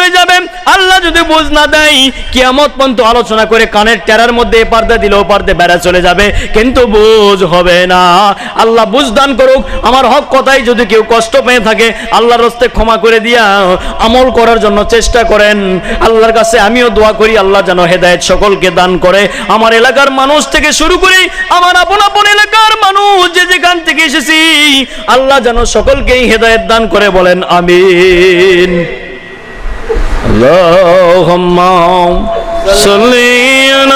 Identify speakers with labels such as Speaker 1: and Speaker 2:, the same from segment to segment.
Speaker 1: হয়ে যাবে। আল্লাহ যদি বুঝ না দেয়, কিয়ামত পর্যন্ত আলোচনা করে কানের টেরার মধ্যে এ পার্দা দিলে ও পার্দে বেড়া চলে যাবে। কিন্তু বুঝ হবে না। আল্লাহ বুঝ দান করুক। আমার হক কথাই যদি কেউ কষ্ট পেয়ে থাকে, আল্লাহর রস্তে ক্ষমা করে দিয়া আমল করার জন্য চেষ্টা করেন। আল্লাহর কাছে আমিও দোয়া করি, আল্লাহ যেন হেদায়েত সকলকে দান করে। আমার এলাকার মানুষ থেকে শুরু করে, আমার আপন আপন এলাকার মানুষ, যে যেখান থেকে এসেছি, আল্লাহ যেন সকলকেই হেদায়েত দান করে বলেন, আমিন। اللهم صل على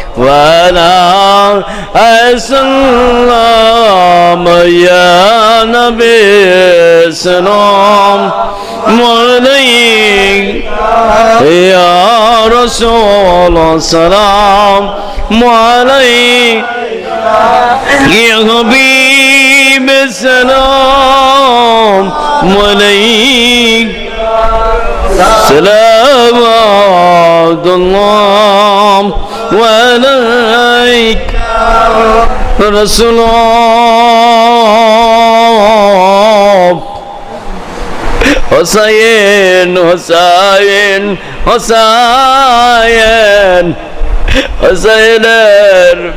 Speaker 1: وعلى وسلم يا نبي سلام عليك يا رسول سلام عليك يا حبيب السلام عليك سلامات الله عليك رسول حسين حسين حسين حسين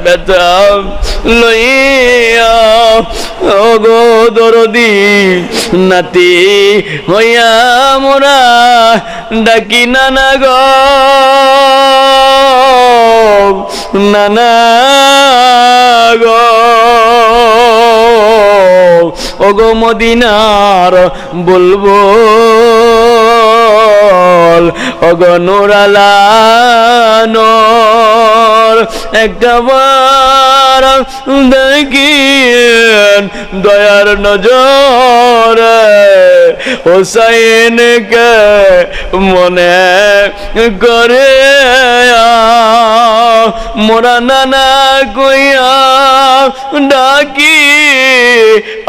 Speaker 1: بتعب লইয়া, ওগো দরদি, নাতি হইয়া মোরা ডাকি নানা গো। নানা গো। ওগো মদিনার বলব অগনুরালানোর একবার দেখিয়েন দয়ার নজর। হোসাইনকে মনে করে মোরা নানা কইয়া ডাকি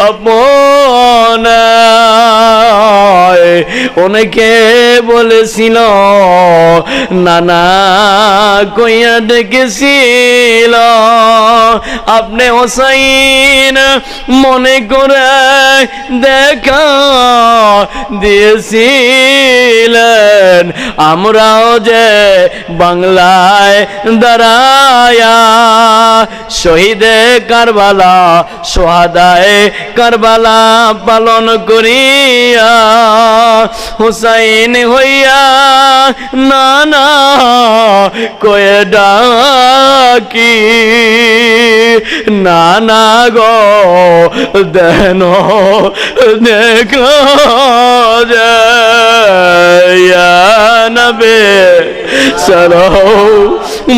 Speaker 1: আপন অনেকে বলেছিল, নানা কইয়া ডেকেছিল, আপনি হোসাইন মনে করে দেখা দিয়েছিলেন, আমরাও যে বাংলায় দাঁড়ায়া শহীদে কারবালা সোহাদায় কারবালা পালন করিয়া হুসাইন হইয়া নানা কয়ে ডাকি, নানা গো দেন দেখা নবে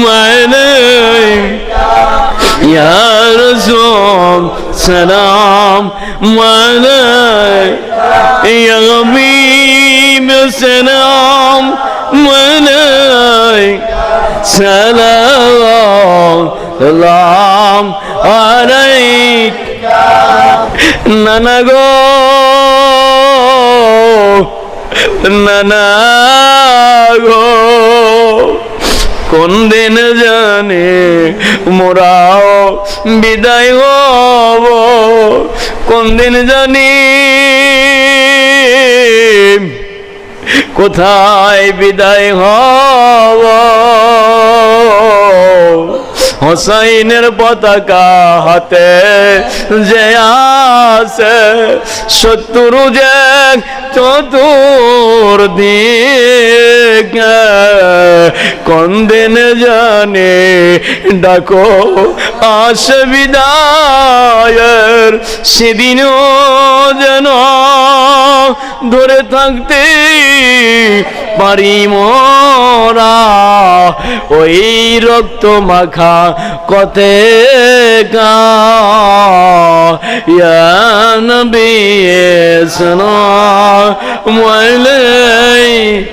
Speaker 1: মানে يا رسول سلام عليك يا غبيب سلام عليك سلام سلام عليك নানা গো নানা গো কোন দিন জানে মোরাও বিদায় হব? কোন দিন জানি কোথায় বিদায় হব? হোসাইনের পতাকা হাতে যে আসে শত্রু যে চতুর দিকে কোন দিন জানে, ডাকো আসে বিদায়ের, সেদিনও যেন ধরে থাকতে পারি মোরা। ওই রক্ত মাখা কতে গা ইয়া নবী সালাম আলাইহি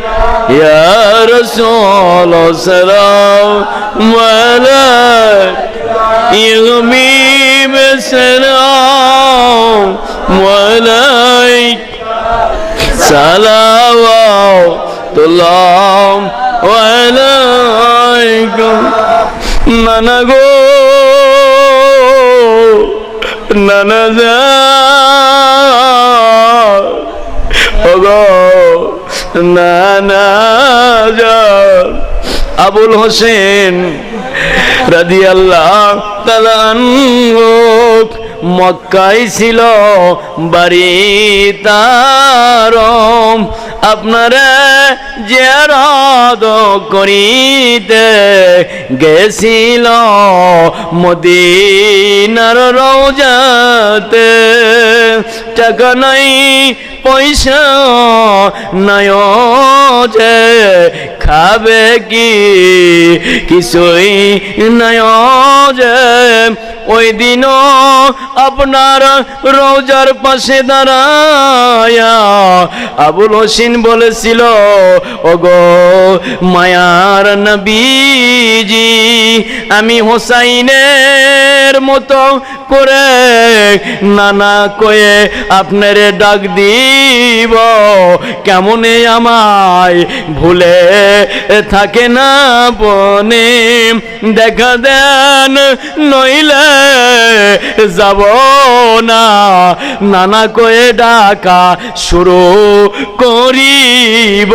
Speaker 1: ইয়া রাসূল সালাম আলাইহি ইয়া হাবিব সালাম আলাইহি সালাওয়াতুল্লাহ আলাইকুম নানা গো নানা যা। নানা যা। আবুল হোসেন রাজি তাআলা আনহু মক্কাই ছিল বাড়ি তার আপনারা জেরাদ করিতে গেছিল মদিনার রোজাতে টাকা নাই, পয়সা নাই যে খাবে কি? কিছুই নাই যে ওই দিনও আপনার রোজার পাশে দাঁড়ায়া আবুল হোসেন বলেছিল, ওগো মায়ার নবীজি, আমি হোসাইনের মতো করে নানা কয়ে আপনার ডাক দিব কেমনে আমায় ভুলে থাকে না বনে? দেখা দেন, নইলে যাব না। নানা কয়ে ডাকা শুরু করিব।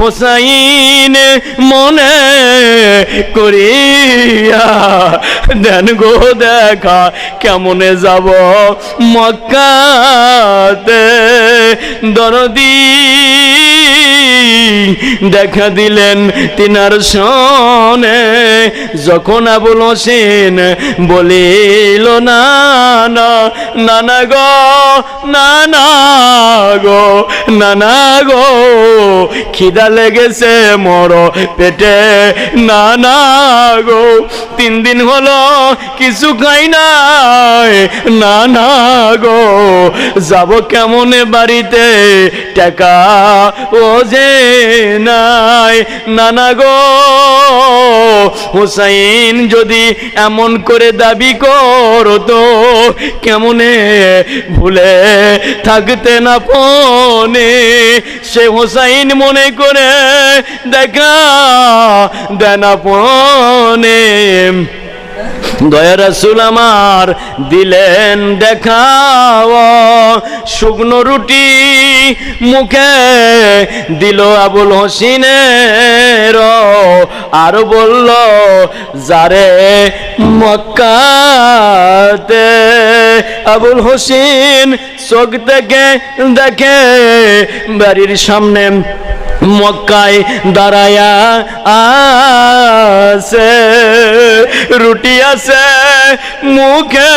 Speaker 1: হোসাইন মনে করিয়া, দেন গো দেখা, কেমনে যাব মক্কাতে? দরদি দেখা দিলেন তিনার সনে। যখন আবুল হোসেন বলিল, না নানা গো নানা গো নানা গো, খিদা লেগেছে মর পেটে নানা গো, তিন দিন হলো কিছু খাই নাই নানা গো, যাব কেমনে বাড়িতে? টাকা ও যে নাই। নানা গো, হুসাইন যদি এমন করে দাবি করতো, কেমনে ভুলে থাকতে না পনে সে হুসাইন মনে করে দেখা দেনা পনে দয়া রাসুল আমার দিলেন দেখাও। শুকনো রুটি মুখে দিল আবুল হোসিনের। আর বলল, যারে মক্কাতে আবুল হোসেন চোখ থেকে দেখে বাড়ির সামনে মক্কায় দাঁড়ায়া আছে, রুটি আছে, মুখে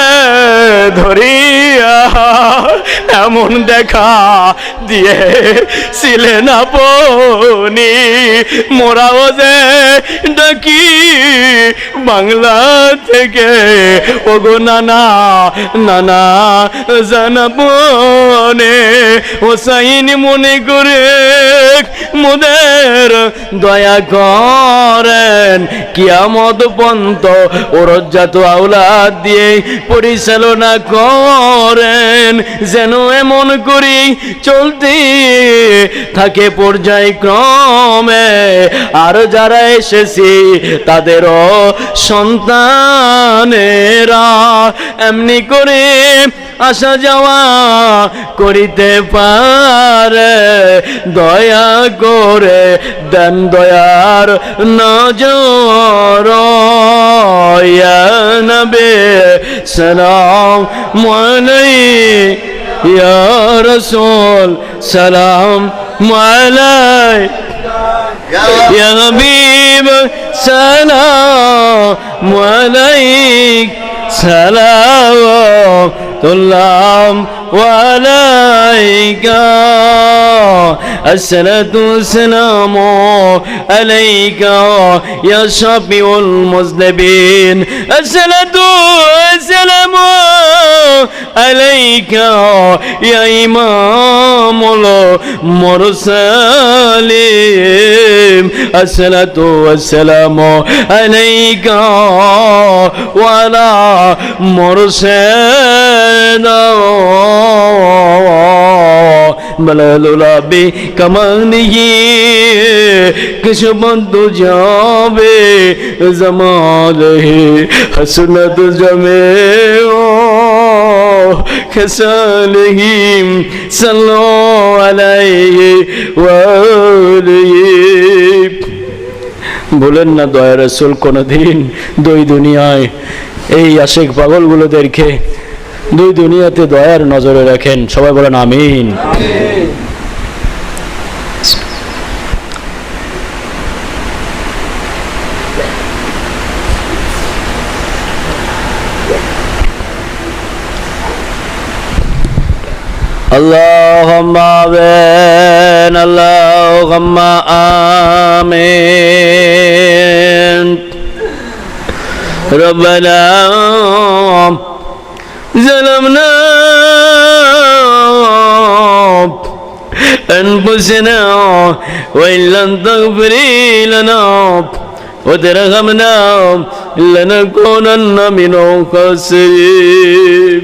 Speaker 1: ধরিয়া এমন দেখা দিয়ে ছিলেন আপনি মোরাও যে ডাকি বাংলা থেকে, ওগো নানা নানা জানাবনে হোসাইন মনে করে মোদের দয়া করেন। কিয়ামত পন্ত ওরজ্জাত আউলাদ দিয়ে পরিচালনা করেন। যেন এমন করি চলতে থাকে পর্যায় পর্যায়ক্রমে। আর যারা এসেছি, তাদেরও সন্তানেরা এমনি করে আসা যাওয়া করিতে পারে। দয়া করে দেন দয়ার নজর ইয়া নবে সালাম মালাই ইয়া রসুল সালাম মালাই يا حبيب سلام عليك سلام الله وعليك الصلاة والسلام عليك يا شفيع المذنبين الصلاة والسلام عليك يا إمام المرسلين الصلاة والسلام عليك وعلى مرسلنا بلال ربي كمانه كشبند جابه زماله حسنت جميع خسالهم صلوا عليه وآله বলেন না দয়া রসুল কোনোদিন দুই দুনিয়ায় এই আশেক পাগলগুলোদেরকে দুই দুনিয়াতে দয়ার নজরে রাখেন সবাই বলেন আমিন اللهم آمين اللهم آمين. ربنا ظلمنا أنفسنا وإن لم تغفر لنا وترحمنا لنكونن من الخاسرين.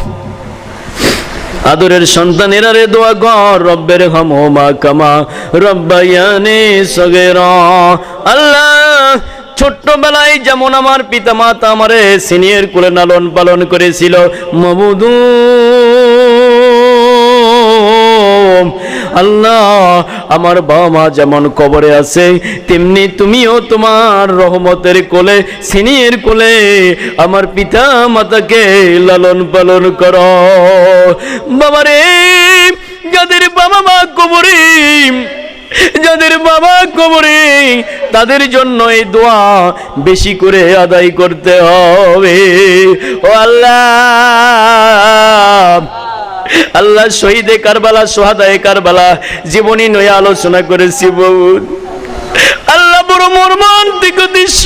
Speaker 1: আদরের সন্তানেরা রে দোয়া কর, রব্বের হামা কামা, রব্বায়ানে সগের। আল্লাহ, ছোট্টবেলায় যেমন আমার পিতা মাতা আমারে সিনিয়র করে লালন পালন করেছিল মবুদু আল্লাহ আমার বাবা মা যেমন কবরে আছে, তেমনি তুমিও তোমার রহমতের কোলে, সিনিয়র কোলে, আমার পিতা মাতাকে লালন পালন করো। বাবারে, যাদের বাবা মা কবরে, যাদের বাবা কবরে, তাদের জন্য এই দোয়া বেশি করে আদায় করতে হবে। ও আল্লাহ আল্লাহ শহীদে কারবালা সোহাদায় কারবালা জীবনী নয় আলোচনা করেছি বহুত আল্লাহ বড় মর্মান্তিক দৃশ্য।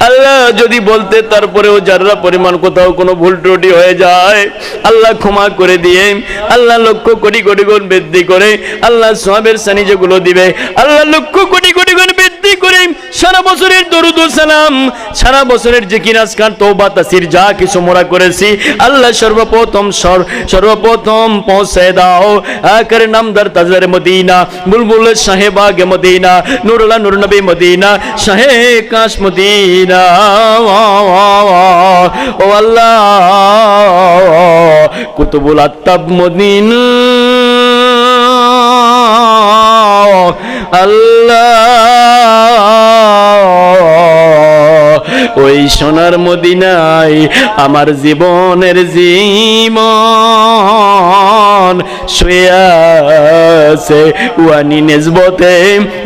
Speaker 1: আল্লাহ যদি বলতে তারপরেও যারা পরিমাণ কোথাও কোনো ভুল ত্রুটি হয়ে যায়, আল্লাহ ক্ষমা করে দিয়ে, আল্লাহ লক্ষ কোটি কোটি গুণ বৃদ্ধি করে, আল্লাহ সবের সানি যেগুলো দিবে, আল্লাহ লক্ষ কোটি কোটি গুণ বৃদ্ধি করে, সারা বছরের দরুদ সালাম, সারা বছরের যে কিরাজকার তৌবা তাসির, যা কিছু মোরা করেছি, আল্লাহ সর্বপ্রথম সর- সর্বপ্রথম পৌঁছে দাও। আকার নামদার তাজার মদিনা, বুলবুল সাহেবাগ মদিনা, নুরুল্লাহ নুর নবী মদিনা, শাহে কাশ মদিনা। আল্লাহ কুতুবুল আত্তাব মদিনা আল্লাহ ওই সোনার মদিনায় আমার জীবনের জীবন। শুয়ে আছে। ওয়ানি নেজবতে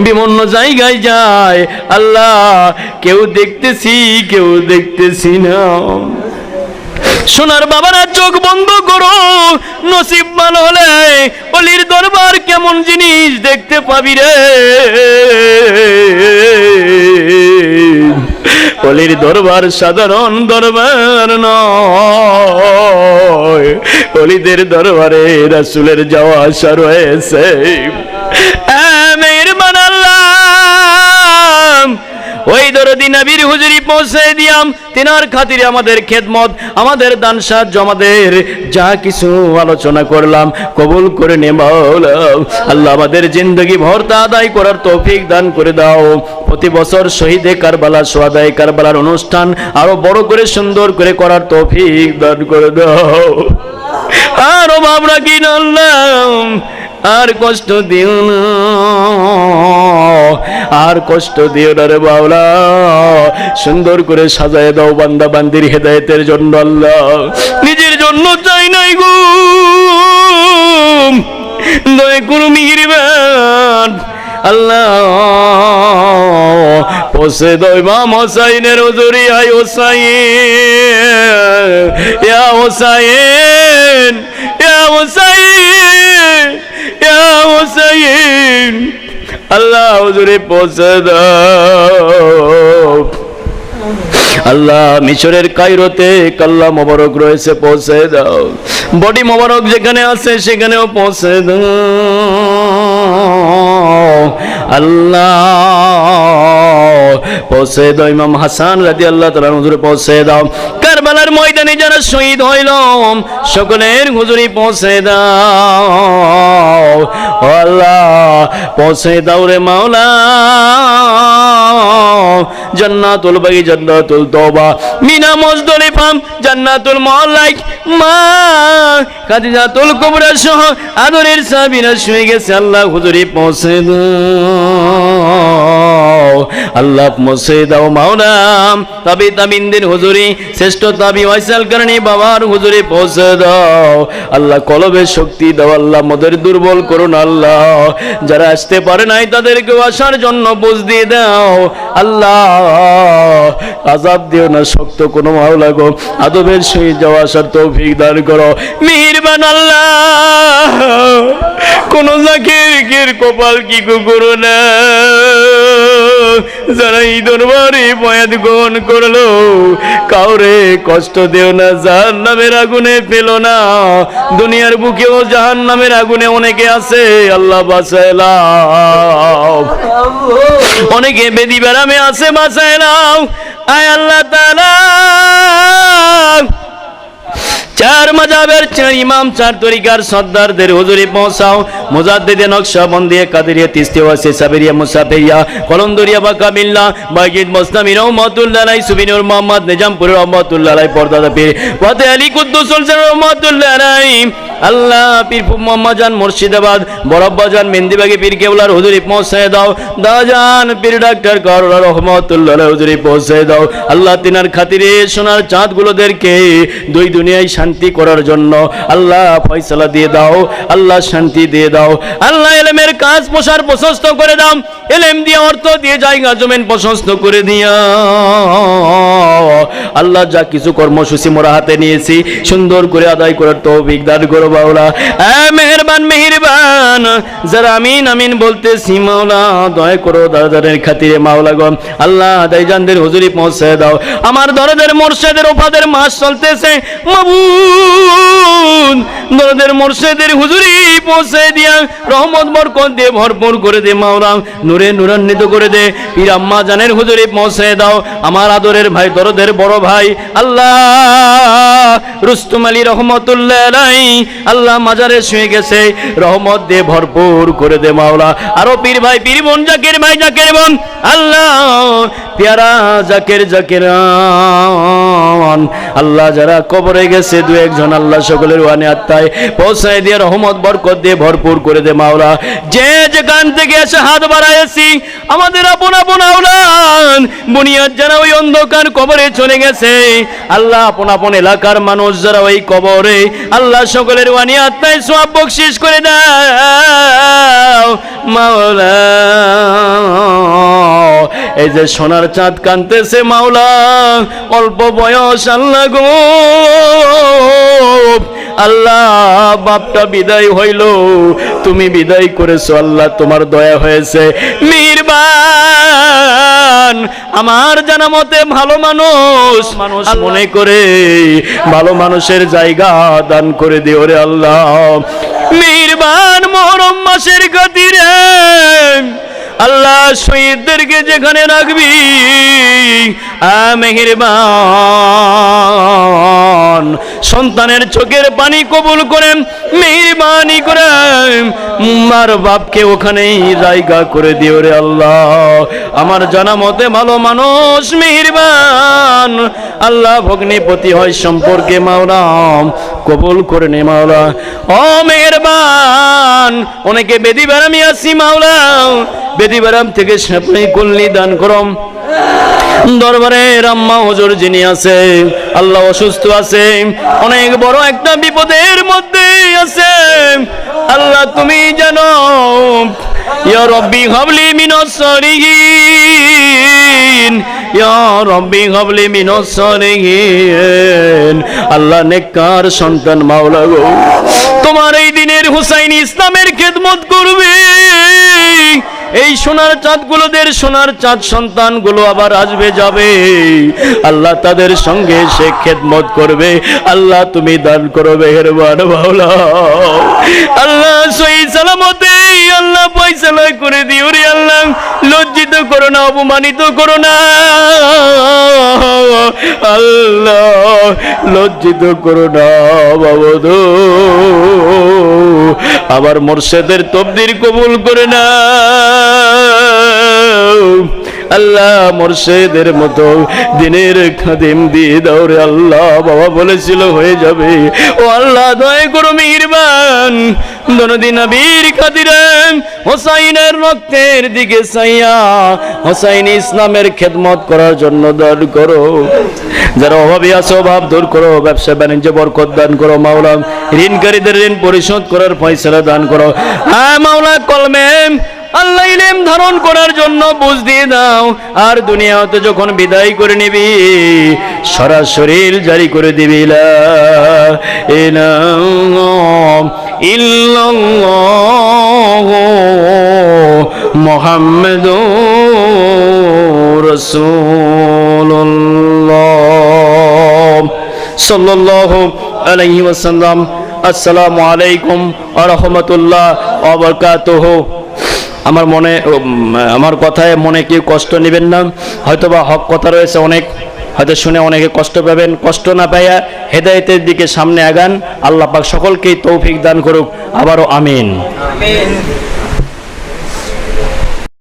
Speaker 1: বিভিন্ন জায়গায় যায়। আল্লাহ কেউ দেখতেছি কেউ দেখতেছি না। সোনার বাবারা চোখ বন্ধ করো। নসিব ভালো হলে অলির দরবার কেমন জিনিস দেখতে পাবি রে। অলির দরবার সাধারণ দরবার নয়। অলিদের দরবারে রাসুলের যাওয়া আসা রয়েছে। ওই দরদি নবীর হুজুরি পৌঁছে দিয়াম। তিনার খাতিরে আমাদের খেদমত, আমাদের দান সাহায্য, আমাদের যা কিছু আলোচনা করলাম, কবুল করে নে আল্লাহ আমাদের জিন্দগি ভরতা আদায় করার তৌফিক দান করে দাও। প্রতি বছর শহীদে কারবালা সোয়াদায় কারবালার অনুষ্ঠান আরও বড় করে, সুন্দর করে করার তৌফিক দান করে দাও। আর অভাব রাখি না আল্লাহ আর কষ্ট দিও না। আর কষ্ট দিও না রে বাউলা সুন্দর করে সাজায় দাও বান্দা বান্দির হেদায়েতের জন্য আল্লাহ। নিজের জন্য চাই নাই গো। দয়া করু মিহিরবান। আল্লাহ পোষে দই মা মোসাইনের হুজুরি। আই ওসাইন ইয়া ওসাইন ইয়া ওসাইন ইয়া ওসাইন আল্লাহ হুজুরে পৌঁছে দাও। আল্লাহ মিশরের কাইরোতে কাল্লা মোবারক রয়েছে, পৌঁছে দাও। বডি মোবারক যেখানে আছে সেখানেও পৌঁছে দাও। আল্লাহ পৌঁছে দাও, ইমাম হাসান রাজি আল্লাহ তালা হুজুরে পৌঁছে দাও। কারবালার ময়দানে যারা শহীদ হইল, সকলের হুজুরি পৌঁছে দাও। আল্লাহ পৌঁছে দাও রে মাওলা। জান্নাতুল বাগি, জান্নাতুল তওবা মিনা মুজদলিফা জান্নাতুল মালাইক মা। খাদিজাতুল কুবরা সহ আদরের সাবিরা শুয়ে গেছে, আল্লাহ হুজুরি পৌঁছে দাও। আল্লাহ পৌঁছে দাও মাওলা। তবে তাবিনদের হুজুরি, শ্রেষ্ঠ তাবি ওয়াইসাল করণী বাবার হুজুরি পৌঁছে দাও। আল্লাহ কলবে শক্তি দাও, আল্লাহ মোদের দুর্বল করুন আল্লাহ। যারা আসতে পারে নাই তাদেরকে আসার জন্য বুঝ দিয়ে দাও। আল্লাহ আজাব দিও না শক্ত কোনো মাওলা গো। আদবের সহিত যাওয়া আসার তৌফিক দান করো। মিহিরবান আল্লাহ। কোন জাকির কপাল কি করো না। যারা এই দরবারে বয়াত গ্রহণ করল, কাউরে কষ্ট দেও না জাহান নামের আগুনে পেল না। দুনিয়ার বুকেও জাহান নামের আগুনে অনেকে আছে, আল্লাহ বাসাইলাম অনেকে বেদি বেড়ামে আছে বাসাইলাম আয় আল্লাহ চার মাজাবের চার ইমাম, চার তরিকার সর্দারদের হুজুরে পৌঁছাও। মুজাদ্দিদে নকশবন্দিয়ে কাদেরিয়া তিস্তি ওয়াসি সাবেরিয়া, মুসাফিরিয়া, কলন্দরিয়া বা কামিল্লা বাইজিদ মোস্তামি রহমতুল্লাহ সুবিনুর মোহাম্মদ নিজামপুর রহমতুল্লাহ পর্দাদা পীর ফতে আলী কুদ্দুস হোসেন রহমতুল্লাহ আল্লাহ, পীর মোহাম্মদ জান মুর্শিদাবাদ, বরব্বা জান মেন্দিবাগে পীর কেবলার হুজুরি পৌঁছে দাও দাজান পীর ডাক্তার করোনা রহমতুল্লাহ হুজুরি পৌঁছে দাও। আল্লাহ তিনার খাতিরে সোনার চাঁদগুলোদেরকে দুই দুনিয়ায় শান্তি করার জন্য আল্লাহ ফয়সালা দিয়ে দাও, আল্লাহ শান্তি দিয়ে দাও। আল্লাহ এলেমের কাজ প্রসার প্রশস্ত করে দাও, এলেম দিয়ে অর্থ দিয়ে জায়গা জমেন প্রশস্ত করে দিয়া। আল্লাহ যা কিছু কর্মসূচি মোরা হাতে নিয়েছি, সুন্দর করে আদায় করার তৌফিক দান করো। মেহেরবান মেহেরবান। যারা আমিন আমিন বলতেছি, মাওলা করো দাদাদের খাতিরে, মাওলা আল্লাহ হুজুরি পৌঁছে দাও। আমার দরদের, মোর্শেদের মাস চলতেছে। মাবুদ দরদের হুজুরি পৌঁছে দিয়া রহমত, বরকত দিয়ে ভরপুর করে দে, মাওলা। নূরে নূরান্বিত করে দে। পীর আম্মা জানের হুজুরি পৌঁছে দাও। আমার আদরের ভাই, দরদের বড় ভাই, আল্লাহ। রুস্তুম আলী রহমতুল্লাহ আল্লাহ মাজারে শুয়ে গেছে, রহমত দিয়ে ভরপুর করে দে মাওলা। আরও পীর ভাই, পীর বোন, জাকের ভাই, জাকের বোন, আল্লাহ পেয়ারা, জাকের জাকের আল্লাহ যারা কবরে গেছে, দু একজন আল্লাহ সকলের ওয়ানে আত্মায় পৌঁছায় দিয়ে রহমত, বরকত দিয়ে ভরপুর করে দে মাওলা। যে যেখান থেকে এসে হাত বাড়াইছি আমাদের আপন আপন আওলাদ বুনিয়াদ যারা ওই অন্ধকার কবরে চলে গেছে, আল্লাহ আপন আপন এলাকার মানুষ যারা ওই কবরে, আল্লাহ সকলের ওয়ানি আত্মায় সব বকশিস করে দাও। মাওলা, এই যে সোনার চাঁদ কানতেছে মাওলা অল্প বয়স আল্লাহ গো। আল্লাহ বাপটা বিদায় হইল। তুমি বিদায় করেছ আল্লাহ তোমার দয়া হয়েছে। মিরবান আমার জানা মতে ভালো মানুষ। মানুষ মনে করে ভালো মানুষের জায়গা দান করে দিও রে আল্লাহ। মেহেরবান মহরম মাসের খাতিরে আল্লাহ শহীদদেরকে যেখানে রাখবি আ মেহেরবান। সন্তানের চোখের পানি কবুল করেন মেহরবানি করে। মার বাপকে ওখানেই জায়গা করে দিও রে আল্লাহ। আমার জানা মতে ভালো মানুষ মেহরবান। আল্লাহ ভগ্নিপতি হয় সম্পর্কে মাওলাম কবুল করে নে মাওলা। ও মেহরবান, অনেকে বেদি বেড়ামি আসি মাওলা। বেদি বেড়াম থেকে সাপনি কল্লি দান করম। দরবারে রাম্মা হুজুর যিনি আছে, আল্লাহ অসুস্থ আছে, অনেক বড় একটা বিপদের মধ্যে আছে। আল্লাহ তুমি জানো, ইয়া রব্বি হাবলি মিনাস সালিহিন, ইয়া রব্বি হাবলি মিনাস সালিহিন। আল্লাহ নেককার সন্তান মাওলা গো, তোমার এই দিনের হুসাইন ইসলামের খেদমত করবে। এই সোনার চাঁদগুলোদের সোনার চাঁদ সন্তানগুলো আবার আসবে, যাবে। আল্লাহ তাদের সঙ্গে সে খেদমত করবে। আল্লাহ তুমি দান করো, মেহেরবান আল্লাহ সই সালামতে, আল্লাহ পয়সালা করে দিও রে আল্লাহ। লজ্জিত করো না, অপমানিত করো না। আল্লাহ লজ্জিত করো না বাবদু আবার মোর্শেদের তবদির কবুল করে না আল্লাহ মোর্শেদের মতো দিনের খাদিম দিয়ে দাও আল্লাহ। বাবা বলেছিল হয়ে যাবে। ও আল্লাহ, দয় করো মিহিরবান। দনদিন বীর খাদিরে হোসাইনের রক্তের দিকে সাইয়া হোসাইন ইসলামের খেদমত করার জন্য দান করো। যারা অভাবী আছে, অভাব দূর করো, ব্যবসা বাণিজ্য বরকত দান করো, মাওলা ঋণকারীদের ঋণ পরিশোধ করার ফয়সালা দান করো। হ্যাঁ মাওলা কলমে আল্লাহ ইলেম ধারণ করার জন্য বুঝ দিয়ে দাও। আর দুনিয়াতে যখন বিদায় করে নিবি সরাসরি জারি করে দিবি সাল্লাল্লাহু আলাইহি ওয়াসাল্লাম। আসসালামু আলাইকুম ওয়া রাহমাতুল্লাহ ওয়া বারাকাতুহু। আমার মনে আমার কথায় মনে কেউ কষ্ট নেবেন না। হয়তোবা হক কথা রয়েছে অনেক। হয়তো শুনে অনেকে কষ্ট পাবেন। কষ্ট না পাইয়া হেদায়তের দিকে সামনে আগান। আল্লাহ পাক সকলকেই তৌফিক দান করুক। আবারও আমিন।
Speaker 2: আমিন।